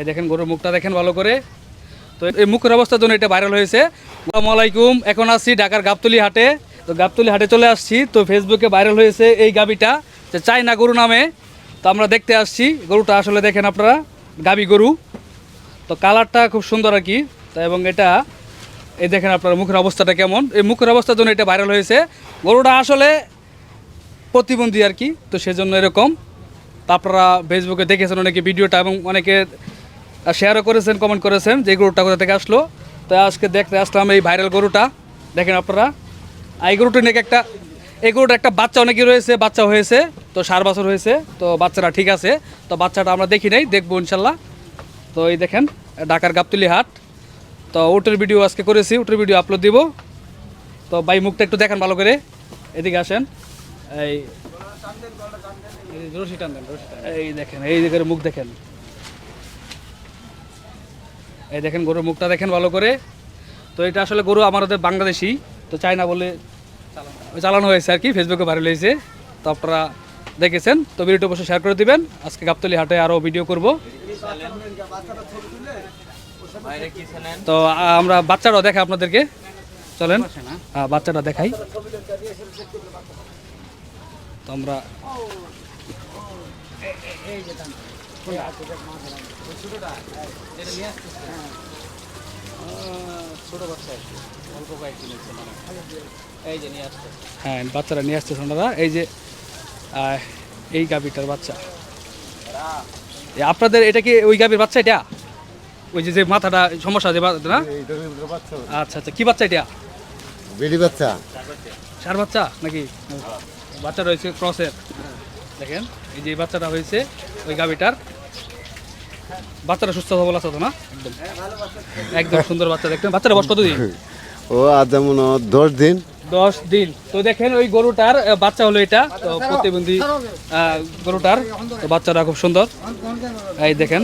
এই দেখেন গরুর মুখটা দেখেন ভালো করে। তো এই মুখের অবস্থার জন্য এটা ভাইরাল হয়েছে। আলাইকুম, এখন আসছি ঢাকার গাবতলি হাটে। তো গাবতলি হাটে চলে আসছি, তো ফেসবুকে ভাইরাল হয়েছে এই গাবিটা, যে চাইনা গরু নামে। তো আমরা দেখতে আসছি, গরুটা আসলে দেখেন আপনারা, গাবি গরু। তো কালারটা খুব সুন্দর আর কি। তো এবং এটা, এই দেখেন আপনার মুখের অবস্থাটা কেমন। এই মুখের অবস্থার জন্য এটা ভাইরাল হয়েছে। গরুটা আসলে প্রতিবন্ধী আর কি, তো সেজন্য এরকম। তা আপনারা ফেসবুকে দেখেছেন অনেকে ভিডিওটা এবং অনেকে শেয়ারও করেছেন কমেন্ট করেছেন, যে গরুটা কোথা থেকে আসলো। তো আজকে দেখতে আসলাম এই ভাইরাল গরুটা। দেখেন আপনারা আর এই গরুটা নাকি একটা, এই গরুটা একটা বাচ্চা অনেকই রয়েছে, বাচ্চা হয়েছে, তো সার বছর হয়েছে, তো বাচ্চারা ঠিক আছে, তো বাচ্চাটা আমরা দেখি নাই, দেখব ইনশাল্লাহ। তো এই দেখেন, ঢাকার গাবতলি হাট। তো উটের ভিডিও আজকে করেছি উটের ভিডিও আপলোড দিব। তো ভাই, মুখটা একটু দেখান ভালো করে। এদিকে আসেন। এই রশি টান দেন। এই দেখেন, এই দিকের মুখ দেখেন। এই দেখেন গরুর মুখটা দেখেন ভালো করে। তো এটা আসলে গরু আমাদের বাংলাদেশি, তো চায়না বলে চালানো হয়েছে। আর কি ফেসবুকে ভাইরাল হয়েছে। তো আপনারা দেখেছেন, তো ভিডিওটা অবশ্যই শেয়ার করে দিবেন। আজকে গাবতলি হাটে আরও ভিডিও করব। তো আমরা বাচ্চারাও দেখাই আপনাদেরকে। চলেন হ্যাঁ বাচ্চাটা দেখাই। তো আমরা হ্যাঁ বাচ্চারা নিয়ে আসছে ওনারা এই যে এই গাভিটার বাচ্চা। আপনাদের এটা কি ওই গাভির বাচ্চা এটা? ওই যে যে মাথাটা সমস্যা যে বা- না? আচ্ছা আচ্ছা কি বাচ্চা এটা? বেড়ি বাচ্চা। সার বাচ্চা নাকি? বাচ্চা রয়েছে ক্রসের। দেখেন এই যে বাচ্চাটা হয়েছে ওই গাভিটার। বাচ্চাটা সুস্থ সবল আছে তো না? একদম একদম সুন্দর বাচ্চা দেখতে বাচ্চাটা বয়স কতদিন ও আজ যেমন দশ দিন। দশ দিন। তো দেখেন ওই গরুটার বাচ্চা হলো এটা। তো প্রতিবন্ধী আহ, গরুটার। তো বাচ্চাটা খুব সুন্দর। এই দেখেন।